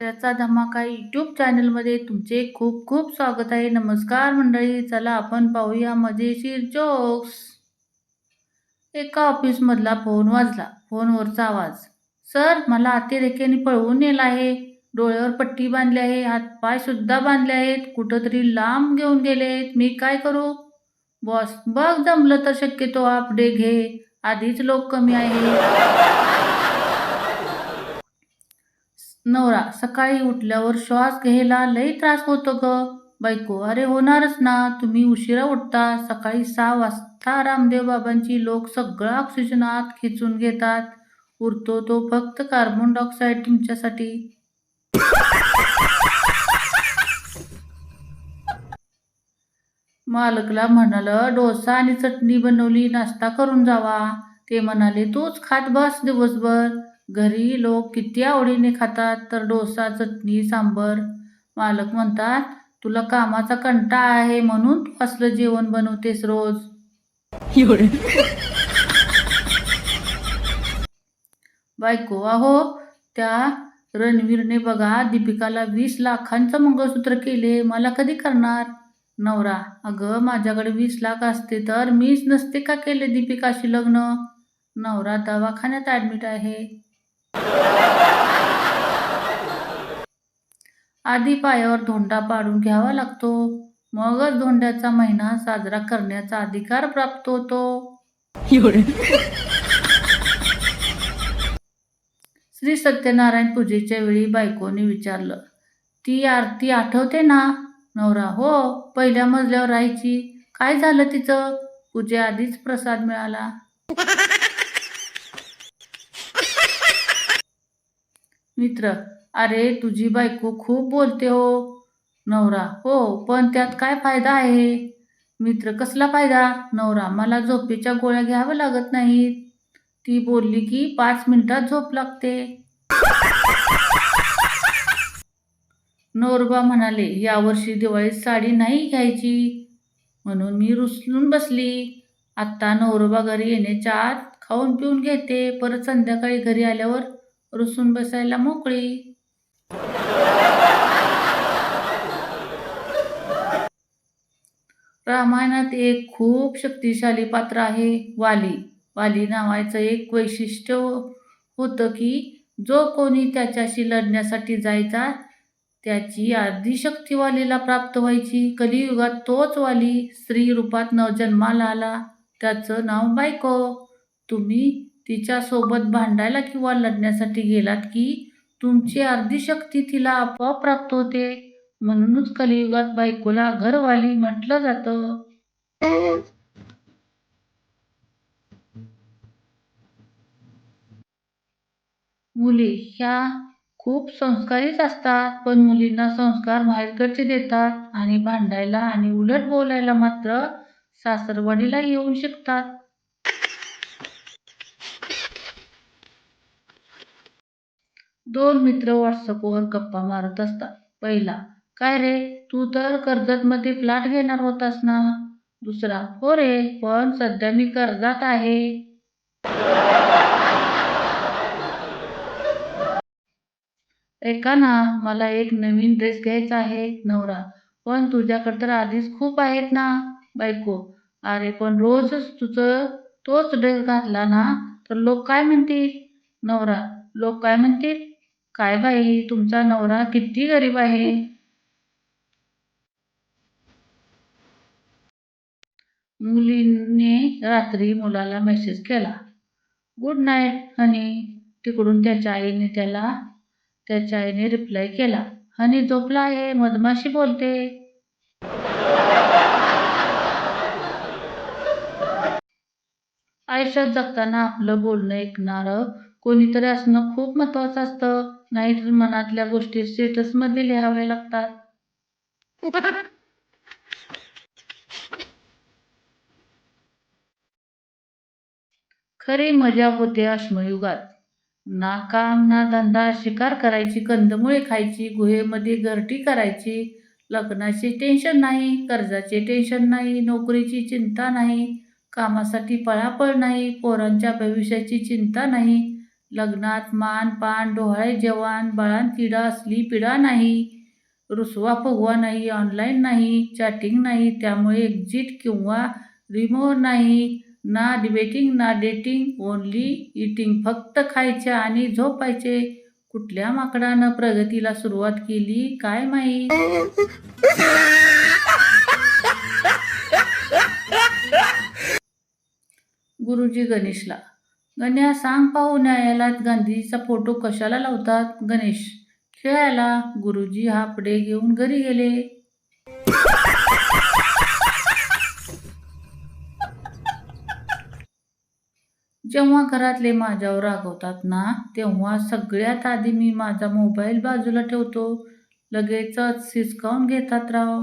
त्याचा धमाका यूट्यूब चॅनलमध्ये तुमचे खूप खूप स्वागत आहे. नमस्कार मंडळी चला आपण पाहूया मजेशीर जोक्स एका ऑफिसमधला फोन वाजला. फोनवरचा आवाज सर मला अतिरेक्याने पळवून नेलं आहे. डोळ्यावर पट्टी बांधली आहे. हातपाय सुद्धा बांधले आहेत. कुठंतरी लांब घेऊन गेले आहेत. मी काय करू? बॉस बघ जमलं तर शक्यतो अपडे घे. आधीच लोक कमी आहे. नवरा सकाळी उठल्यावर श्वास घ्यायला लई त्रास होतो ग. बायको अरे होणारच ना तुम्ही उशिरा उठता सकाळी सहा वाजता रामदेव बाबांची लोक सगळा ऑक्सिजन आत खेचून घेतात. उरतो तो फक्त कार्बन डायऑक्साईड तुमच्यासाठी. मालकला म्हणालं डोसा आणि चटणी बनवली नाश्ता करून जावा. ते म्हणाले तूच खात बस दिवसभर. घरी लोक किती आवडीने खातात तर डोसा चटणी सांबर. मालक म्हणतात तुला कामाचा कंटाळा आहे म्हणून तू असलं जेवण बनवतेस रोज. बायको अहो त्या रणवीरने बघा दीपिकाला वीस लाखांचं मंगळसूत्र केले. मला कधी करणार? नवरा अगं माझ्याकडे वीस लाख असते तर मीच नसते का केले दीपिकाशी लग्न? नवरा दवाखान्यात ॲडमिट आहे. आधी पायावर धोंडा पाडून घ्यावा लागतो. मगच धोंड्याचा महिना साजरा करण्याचा अधिकार प्राप्त होतो. श्री सत्यनारायण पूजेच्या वेळी बायकोने विचारलं ती आरती आठवते ना? नवरा हो. पहिल्या मजल्यावर राहायची. काय झालं तिचं? पूजेआधीच प्रसाद मिळाला. मित्र अरे तुझी बायको खूप बोलते हो. नवरा हो पण त्यात काय फायदा आहे? मित्र कसला फायदा? नवरा मला झोपेच्या गोळ्या घ्याव्या लागत नाहीत. ती बोलली की पाच मिनिटात झोप लागते. नवरबा म्हणाले यावर्षी दिवाळीत साडी नाही घ्यायची. म्हणून मी रुसलून बसली. आत्ता नवरोबा घरी येण्याच्या आत खाऊन पिऊन घेते. परत संध्याकाळी घरी आल्यावर रुसून बसायला मोकळी. रामायणात एक खूप शक्तिशाली पात्र आहे वाली. वाली नावाचं एक वैशिष्ट्य होतं की जो कोणी त्याच्याशी लढण्यासाठी जायचा त्याची अर्धी शक्ती वालीला प्राप्त व्हायची. कलियुगात तोच वाली स्त्री रूपात न जन्माला आला. त्याचं नाव बायको. तुम्ही तिच्यासोबत भांडायला किंवा लढण्यासाठी गेलात की तुमची अर्धी शक्ती तिला आपोआप प्राप्त होते? म्हणूनच कलियुगात बायकोला घरवाली म्हटलं जातं. मुली ह्या खूप संस्कारीच असतात पण मुलींना संस्कार बाहेरकडचे देतात आणि भांडायला आणि उलट बोलायला मात्र सासरवाडीला येऊन शिकतात. दोन मित्र व्हॉट्सअपवर गप्पा मारत असतात. पहिला काय रे तू तर कर्जतमध्ये फ्लॅट घेणार होतास ना? दुसरा हो रे पण सध्या मी कर्जात आहे. ऐका ना मला एक नवीन ड्रेस घ्यायचा आहे नवरा. पण तुझ्याकडे तर आधीच खूप आहेत ना बायको. अरे पण रोजच तुझं तोच ड्रेस घातला ना तर लोक काय म्हणतील? नवरा लोक काय म्हणतील? काय बाई तुमचा नवरा किती गरीब आहे? मुलीने रात्री मुलाला मेसेज केला. गुड नाईट हनी तिकडून त्याच्या आईने त्याला त्याच्या आईने रिप्लाय केला. हनी झोपला आहे मधमाशी बोलते. आयुष्यात जगताना आपलं बोलणं ऐकणारं कोणीतरी असणं खूप महत्वाचं असतं. नाही तर मनातल्या गोष्टी स्टेटसमध्ये लिहाव्या लागतात. खरी मजा होते अश्मयुगात. ना काम ना धंदा शिकार करायची कंदमुळे खायची गुहेमध्ये घरटी करायची. लग्नाचे टेन्शन नाही कर्जाचे टेन्शन नाही नोकरीची चिंता नाही कामासाठी पळापळ नाही पोरांच्या भविष्याची चिंता नाही. लग्नात मान पान डोहाळे जेवण बाळांतिडा असली पिडा नाही. रुसवा फुगवा नाही ऑनलाईन नाही चॅटिंग नाही त्यामुळे एक्झिट किंवा रिमो नाही. ना डिबेटिंग ना डेटिंग ओनली इटिंग फक्त खायचे आणि झोपायचे. कुठल्या माकडानं प्रगतीला सुरुवात केली काय माहीत? गुरुजी गणेशला गण्या सांग पाहू न्यायालयात गांधीजीचा फोटो कशाला लावतात? गणेश खेळायला गुरुजी हापडे घेऊन घरी गेले. जेव्हा घरातले माझ्यावर रागवतात ना तेव्हा सगळ्यात आधी मी माझा मोबाईल बाजूला ठेवतो. लगेचच हिसकावून घेतात राव.